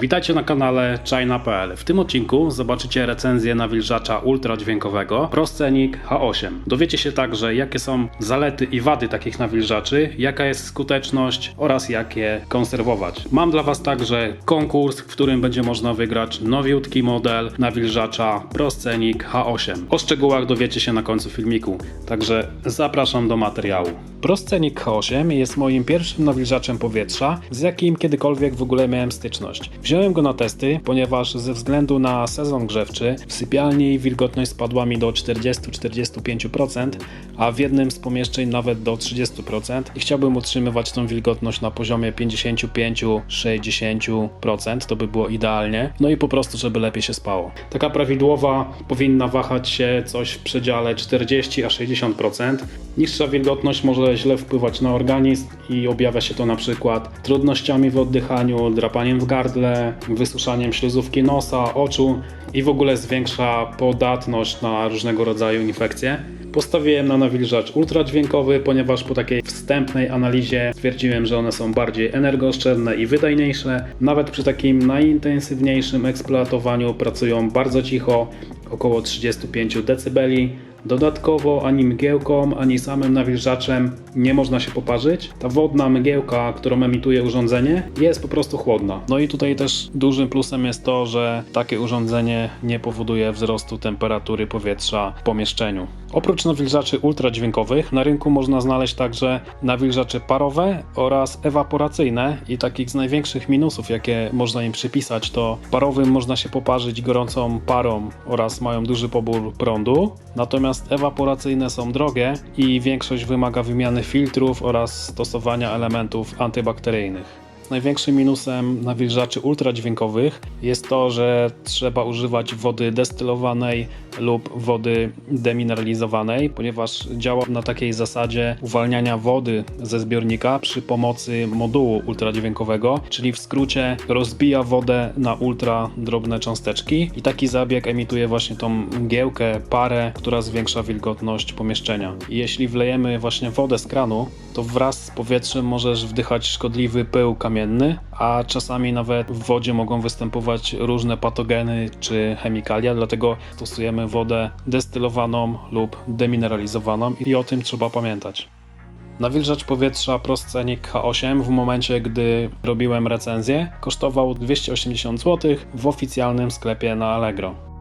Witajcie na kanale China.pl. W tym odcinku zobaczycie recenzję nawilżacza ultradźwiękowego Proscenic H8. Dowiecie się także jakie są zalety i wady takich nawilżaczy, jaka jest skuteczność oraz jak je konserwować. Mam dla Was także konkurs, w którym będzie można wygrać nowiutki model nawilżacza Proscenic H8. O szczegółach dowiecie się na końcu filmiku, także zapraszam do materiału. Proscenic H8 jest moim pierwszym nawilżaczem powietrza, z jakim kiedykolwiek w ogóle miałem styczność. Wziąłem go na testy, ponieważ ze względu na sezon grzewczy w sypialni wilgotność spadła mi do 40-45%, a w jednym z pomieszczeń nawet do 30% i chciałbym utrzymywać tą wilgotność na poziomie 55-60%, to by było idealnie, no i po prostu, żeby lepiej się spało. Taka prawidłowa powinna wahać się coś w przedziale 40 a 60%. Niższa wilgotność może źle wpływać na organizm i objawia się to na przykład trudnościami w oddychaniu, drapaniem w gardle, wysuszaniem śluzówki nosa, oczu i w ogóle zwiększa podatność na różnego rodzaju infekcje. Postawiłem na nawilżacz ultradźwiękowy, ponieważ po takiej wstępnej analizie stwierdziłem, że one są bardziej energooszczędne i wydajniejsze. Nawet przy takim najintensywniejszym eksploatowaniu pracują bardzo cicho, około 35 dB. Dodatkowo ani mgiełką, ani samym nawilżaczem nie można się poparzyć. Ta wodna mgiełka, którą emituje urządzenie, jest po prostu chłodna. No i tutaj też dużym plusem jest to, że takie urządzenie nie powoduje wzrostu temperatury powietrza w pomieszczeniu. Oprócz nawilżaczy ultradźwiękowych na rynku można znaleźć także nawilżacze parowe oraz ewaporacyjne i takich z największych minusów jakie można im przypisać to parowym można się poparzyć gorącą parą oraz mają duży pobór prądu, natomiast ewaporacyjne są drogie i większość wymaga wymiany filtrów oraz stosowania elementów antybakteryjnych. Największym minusem nawilżaczy ultradźwiękowych jest to, że trzeba używać wody destylowanej lub wody demineralizowanej, ponieważ działa na takiej zasadzie uwalniania wody ze zbiornika przy pomocy modułu ultradźwiękowego, czyli w skrócie rozbija wodę na ultra drobne cząsteczki i taki zabieg emituje właśnie tą mgiełkę, parę, która zwiększa wilgotność pomieszczenia. I jeśli wlejemy właśnie wodę z kranu, to wraz z powietrzem możesz wdychać szkodliwy pył kamienny, a czasami nawet w wodzie mogą występować różne patogeny czy chemikalia, dlatego stosujemy wodę destylowaną lub demineralizowaną i o tym trzeba pamiętać. Nawilżacz powietrza Proscenic H8 w momencie, gdy robiłem recenzję, kosztował 280 zł w oficjalnym sklepie na Allegro.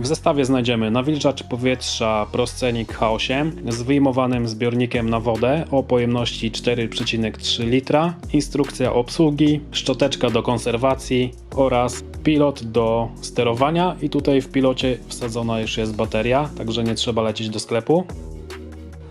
W zestawie znajdziemy nawilżacz powietrza Proscenic H8 z wyjmowanym zbiornikiem na wodę o pojemności 4,3 litra, instrukcja obsługi, szczoteczka do konserwacji oraz pilot do sterowania i tutaj w pilocie wsadzona już jest bateria, także nie trzeba lecieć do sklepu.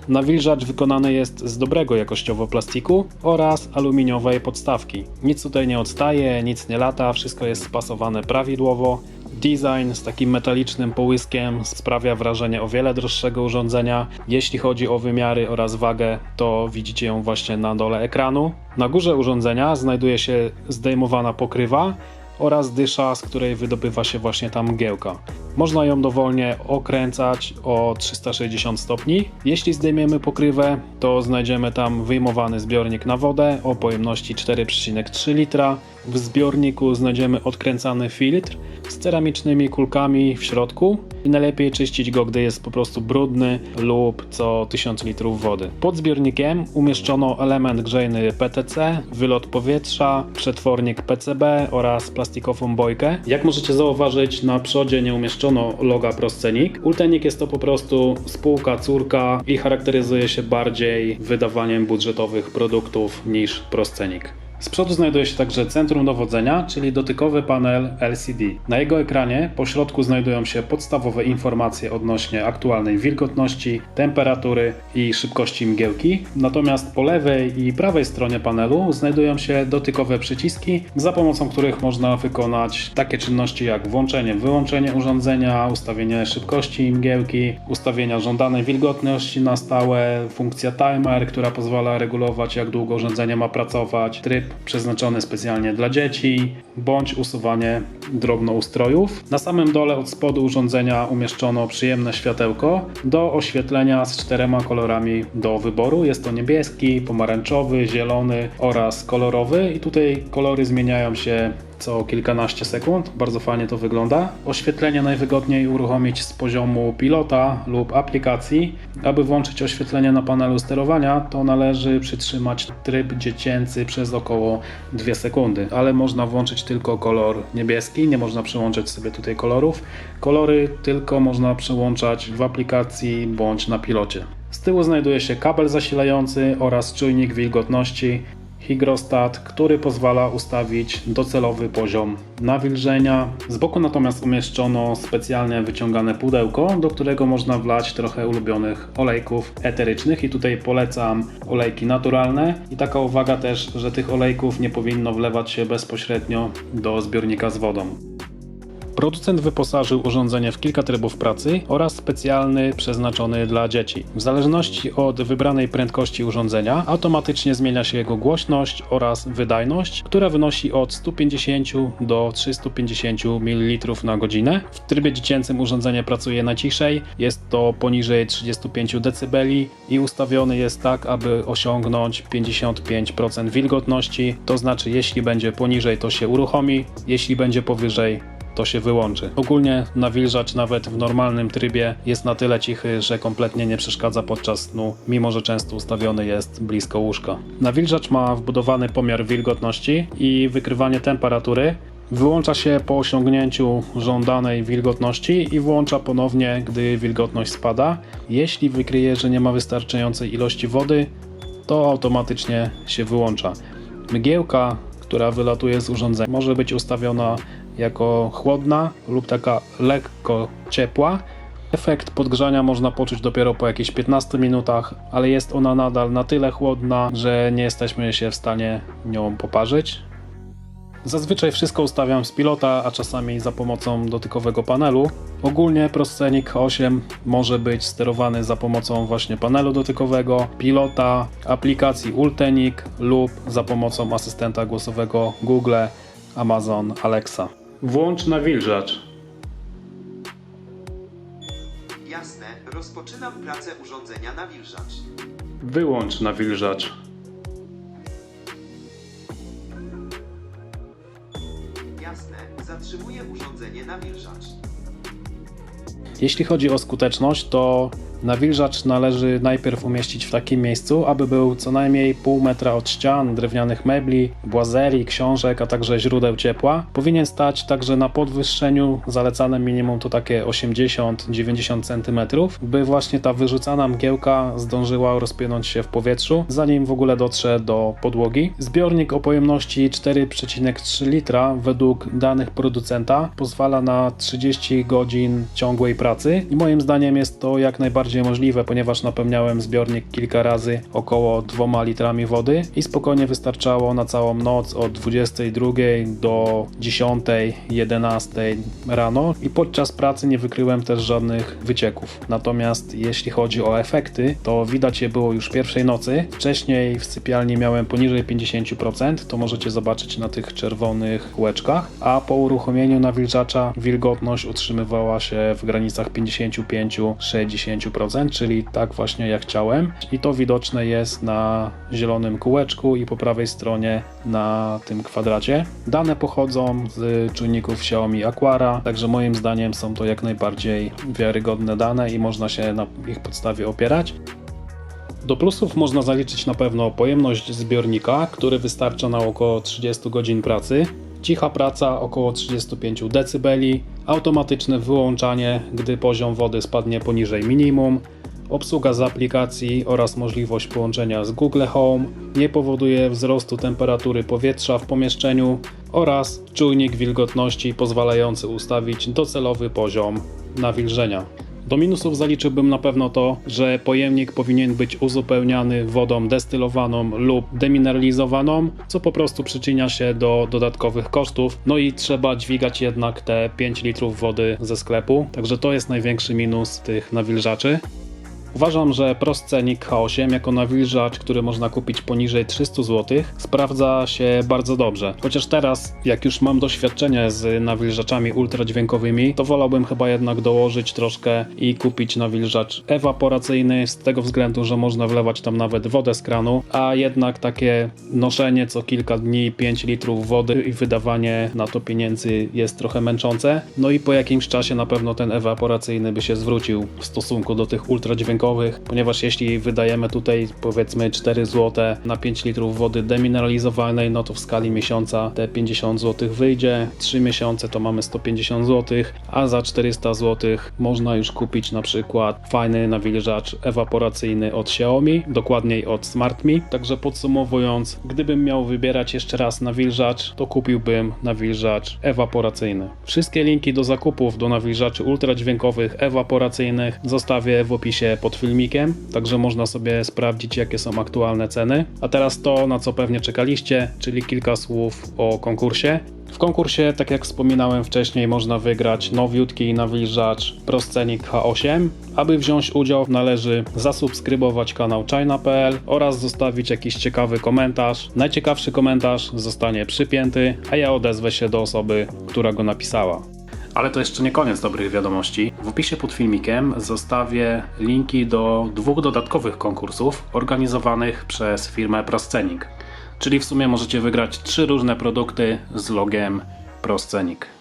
Nawilżacz wykonany jest z dobrego jakościowo plastiku oraz aluminiowej podstawki. Nic tutaj nie odstaje, nic nie lata, wszystko jest spasowane prawidłowo. Design z takim metalicznym połyskiem sprawia wrażenie o wiele droższego urządzenia. Jeśli chodzi o wymiary oraz wagę, to widzicie ją właśnie na dole ekranu. Na górze urządzenia znajduje się zdejmowana pokrywa oraz dysza, z której wydobywa się właśnie ta mgiełka. Można ją dowolnie okręcać o 360 stopni. Jeśli zdejmiemy pokrywę, to znajdziemy tam wyjmowany zbiornik na wodę o pojemności 4,3 litra. W zbiorniku znajdziemy odkręcany filtr z ceramicznymi kulkami w środku i najlepiej czyścić go, gdy jest po prostu brudny lub co 1000 litrów wody. Pod zbiornikiem umieszczono element grzejny PTC, wylot powietrza, przetwornik PCB oraz plastikową bojkę. Jak możecie zauważyć, na przodzie nie umieszczono loga Proscenic. Ultenik jest to po prostu spółka córka i charakteryzuje się bardziej wydawaniem budżetowych produktów niż Proscenic. Z przodu znajduje się także centrum dowodzenia, czyli dotykowy panel LCD. Na jego ekranie po środku znajdują się podstawowe informacje odnośnie aktualnej wilgotności, temperatury i szybkości mgiełki. Natomiast po lewej i prawej stronie panelu znajdują się dotykowe przyciski, za pomocą których można wykonać takie czynności jak włączenie, wyłączenie urządzenia, ustawienie szybkości mgiełki, ustawienia żądanej wilgotności na stałe, funkcja timer, która pozwala regulować jak długo urządzenie ma pracować, tryb przeznaczony specjalnie dla dzieci, bądź usuwanie drobnoustrojów. Na samym dole od spodu urządzenia umieszczono przyjemne światełko do oświetlenia z czterema kolorami do wyboru. Jest to niebieski, pomarańczowy, zielony oraz kolorowy i tutaj kolory zmieniają się co kilkanaście sekund. Bardzo fajnie to wygląda. Oświetlenie najwygodniej uruchomić z poziomu pilota lub aplikacji. Aby włączyć oświetlenie na panelu sterowania, to należy przytrzymać tryb dziecięcy przez około 2 sekundy, ale można włączyć tylko kolor niebieski, nie można przełączyć sobie tutaj kolorów. Kolory tylko można przełączać w aplikacji bądź na pilocie. Z tyłu znajduje się kabel zasilający oraz czujnik wilgotności hygrostat, który pozwala ustawić docelowy poziom nawilżenia. Z boku natomiast umieszczono specjalnie wyciągane pudełko, do którego można wlać trochę ulubionych olejków eterycznych i tutaj polecam olejki naturalne i taka uwaga też, że tych olejków nie powinno wlewać się bezpośrednio do zbiornika z wodą. Producent wyposażył urządzenie w kilka trybów pracy oraz specjalny przeznaczony dla dzieci. W zależności od wybranej prędkości urządzenia automatycznie zmienia się jego głośność oraz wydajność, która wynosi od 150 do 350 ml na godzinę. W trybie dziecięcym urządzenie pracuje najciszej, jest to poniżej 35 dB i ustawiony jest tak, aby osiągnąć 55% wilgotności, to znaczy jeśli będzie poniżej to się uruchomi, jeśli będzie powyżej to się wyłączy. Ogólnie nawilżacz nawet w normalnym trybie jest na tyle cichy, że kompletnie nie przeszkadza podczas snu, mimo że często ustawiony jest blisko łóżka. Nawilżacz ma wbudowany pomiar wilgotności i wykrywanie temperatury. Wyłącza się po osiągnięciu żądanej wilgotności i włącza ponownie, gdy wilgotność spada. Jeśli wykryje, że nie ma wystarczającej ilości wody, to automatycznie się wyłącza. Mgiełka, która wylatuje z urządzenia, może być ustawiona jako chłodna lub taka lekko ciepła. Efekt podgrzania można poczuć dopiero po jakichś 15 minutach, ale jest ona nadal na tyle chłodna, że nie jesteśmy się w stanie nią poparzyć. Zazwyczaj wszystko ustawiam z pilota, a czasami za pomocą dotykowego panelu. Ogólnie Proscenic 8 może być sterowany za pomocą właśnie panelu dotykowego, pilota, aplikacji Ultenic lub za pomocą asystenta głosowego Google, Amazon, Alexa. Włącz nawilżacz. Jasne, rozpoczynam pracę urządzenia nawilżacz. Wyłącz nawilżacz. Jasne, zatrzymuję urządzenie nawilżacz. Jeśli chodzi o skuteczność, to nawilżacz należy najpierw umieścić w takim miejscu, aby był co najmniej pół metra od ścian, drewnianych mebli, błazerii, książek, a także źródeł ciepła. Powinien stać także na podwyższeniu, zalecane minimum to takie 80-90 cm, by właśnie ta wyrzucana mgiełka zdążyła rozpłynąć się w powietrzu, zanim w ogóle dotrze do podłogi. Zbiornik o pojemności 4,3 litra według danych producenta pozwala na 30 godzin ciągłej pracy i moim zdaniem jest to jak najbardziej możliwe, ponieważ napełniałem zbiornik kilka razy około 2 litrami wody i spokojnie wystarczało na całą noc od 22 do 10, 11 rano i podczas pracy nie wykryłem też żadnych wycieków. Natomiast jeśli chodzi o efekty, to widać je było już pierwszej nocy. Wcześniej w sypialni miałem poniżej 50%, to możecie zobaczyć na tych czerwonych kółeczkach, a po uruchomieniu nawilżacza wilgotność utrzymywała się w granicach 55-60%, czyli tak właśnie jak chciałem. I to widoczne jest na zielonym kółeczku i po prawej stronie na tym kwadracie. Dane pochodzą z czujników Xiaomi Aquara, także moim zdaniem są to jak najbardziej wiarygodne dane i można się na ich podstawie opierać. Do plusów można zaliczyć na pewno pojemność zbiornika, który wystarcza na około 30 godzin pracy, cicha praca około 35 dB, automatyczne wyłączanie, gdy poziom wody spadnie poniżej minimum, obsługa z aplikacji oraz możliwość połączenia z Google Home nie powoduje wzrostu temperatury powietrza w pomieszczeniu oraz czujnik wilgotności pozwalający ustawić docelowy poziom nawilżenia. Do minusów zaliczyłbym na pewno to, że pojemnik powinien być uzupełniany wodą destylowaną lub demineralizowaną, co po prostu przyczynia się do dodatkowych kosztów. No i trzeba dźwigać jednak te 5 litrów wody ze sklepu, także to jest największy minus tych nawilżaczy. Uważam, że Proscenik H8 jako nawilżacz, który można kupić poniżej 300 zł, sprawdza się bardzo dobrze. Chociaż teraz, jak już mam doświadczenie z nawilżaczami ultradźwiękowymi, to wolałbym chyba jednak dołożyć troszkę i kupić nawilżacz ewaporacyjny z tego względu, że można wlewać tam nawet wodę z kranu, a jednak takie noszenie co kilka dni 5 litrów wody i wydawanie na to pieniędzy jest trochę męczące. No i po jakimś czasie na pewno ten ewaporacyjny by się zwrócił w stosunku do tych ultradźwiękowych, ponieważ jeśli wydajemy tutaj powiedzmy 4 zł na 5 litrów wody demineralizowanej, no to w skali miesiąca te 50 zł wyjdzie, 3 miesiące to mamy 150 zł, a za 400 zł można już kupić na przykład fajny nawilżacz ewaporacyjny od Xiaomi, dokładniej od SmartMe. Także podsumowując, gdybym miał wybierać jeszcze raz nawilżacz, to kupiłbym nawilżacz ewaporacyjny. Wszystkie linki do zakupów do nawilżaczy ultradźwiękowych ewaporacyjnych zostawię w opisie pod filmikiem, także można sobie sprawdzić jakie są aktualne ceny. A teraz to, na co pewnie czekaliście, czyli kilka słów o konkursie. W konkursie, tak jak wspominałem wcześniej, można wygrać nowiutki nawilżacz Proscenik H8. Aby wziąć udział, należy zasubskrybować kanał China.pl oraz zostawić jakiś ciekawy komentarz. Najciekawszy komentarz zostanie przypięty, a ja odezwę się do osoby, która go napisała. Ale to jeszcze nie koniec dobrych wiadomości. W opisie pod filmikiem zostawię linki do dwóch dodatkowych konkursów organizowanych przez firmę Proscenik. Czyli w sumie możecie wygrać trzy różne produkty z logiem Proscenik.